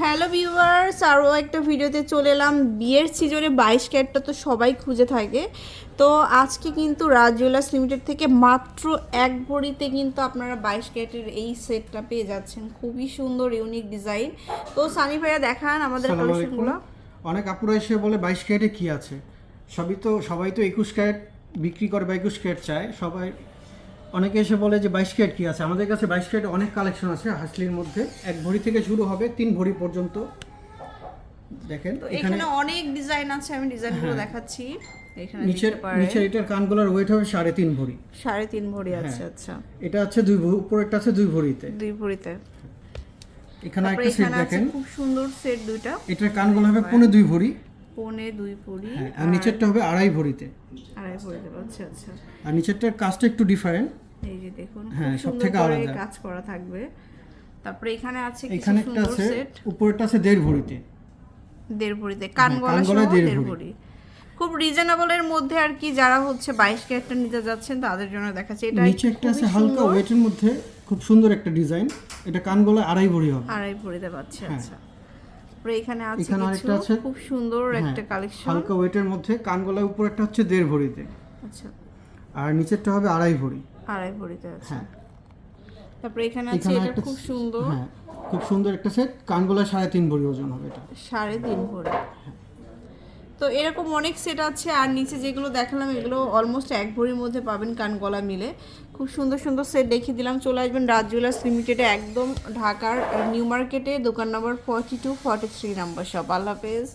Hello viewers আরও একটা ভিডিওতে চলে এলাম। বিয়ের সিজনে বাইশ ক্যারেটটা তো সবাই খুঁজে থাকে। তো আজকে কিন্তু রাজ জুয়েলার্স লিমিটেড থেকে মাত্র এক ভরিতে কিন্তু আপনারা বাইশ ক্যারেটের এই সেটটা পেয়ে যাচ্ছেন। খুবই সুন্দর ইউনিক ডিজাইন। তো সানি ভাইয়া দেখান আমাদের কালেকশনগুলো। অনেক আপুরা এসে বলে বাইশ ক্যারেটে কি আছে? সবই তো সবাই তো একুশ ক্যারেট বিক্রি করে বা একুশ ক্যারেট চায়। সবাই অনেকে এসে বলে যে বাইশ ক্যারেট কি আছে? আমাদের কাছে বাইশ ক্যারেট অনেক কালেকশন আছে হাসলির মধ্যে। এক ভরি থেকে শুরু হবে তিন ভরি পর্যন্ত। দেখেন এখানে অনেক ডিজাইন আছে আমি ডিজাইনগুলো দেখাচ্ছি। এখানে নিচের নিচের এটার কানগুলোর ওয়েট হবে সাড়ে তিন ভরি। সাড়ে তিন ভরি আছে হ্যাঁ। আচ্ছা এটা আছে দুই ভরি উপরেরটা আছে দুই ভরিতে। দুই ভরিতে। এখানে একটা সেট দেখেন। খুব সুন্দর সেট দুইটা। এটার কানগুলো হবে পৌনে দুই ভরি। পনে দুই ভরি। হ্যাঁ আর নিচেরটা হবে আড়াই ভরিতে। আড়াই ভরিতে আচ্ছা আচ্ছা। আর নিচেরটার কাজটা একটু ডিফারেন্ট এই যে দেখুন হ্যাঁ, খুব সব সুন্দর করে কাজ করা থাকবে। তারপরে এখানে আছে কিছু এখানে একটা আছে সেট উপরেরটা আছে দেড় ভরিতে। দেড় ভরিতে কান গলা হ্যাঁ, সহ দেড় ভরি। খুব রিজনেবলের মধ্যে আর কি যারা হচ্ছে বাইশ ক্যারেটটা নিতে যাচ্ছেন তাদের জন্য দেখাচ্ছে। এটা নিচে একটা আছে হালকা। ওয়েটের মধ্যে খুব সুন্দর একটা ডিজাইন। এটা কানগুলো আড়াই ভরি হবে। আড়াই ভরিতে পাচ্ছে হ্যাঁ। আচ্ছা। এখানে আছে এখানে আরেকটা আছে। খুব সুন্দর একটা হ্যাঁ, কালেকশন হালকা ওয়েটের মধ্যে কানগলা উপরেরটা হচ্ছে দেড় ভরিতে। আচ্ছা। আর নিচেরটা হবে আড়াই ভরি। আড়াই ভরিতে আছে। হ্যাঁ। তারপরে এখানে আছে এটা খুব সুন্দর। হ্যাঁ খুব সুন্দর একটা সেট কানগলা সাড়ে তিন ভরি ওজন হবে এটা। সাড়ে তিন ভরি। তো এরকম অনেক সেট আছে আর নিচে যেগুলো দেখালাম এগুলো অলমোস্ট এক ভরির মধ্যে পাবেন কান গলা মিলে। খুব সুন্দর সুন্দর সেট দেখিয়ে দিলাম। চলে আসবেন রাজ জুয়েলার্স লিমিটেডে একদম ঢাকার নিউ মার্কেটে দোকান number forty two forty three number সব আল্লাহ হাফেজ।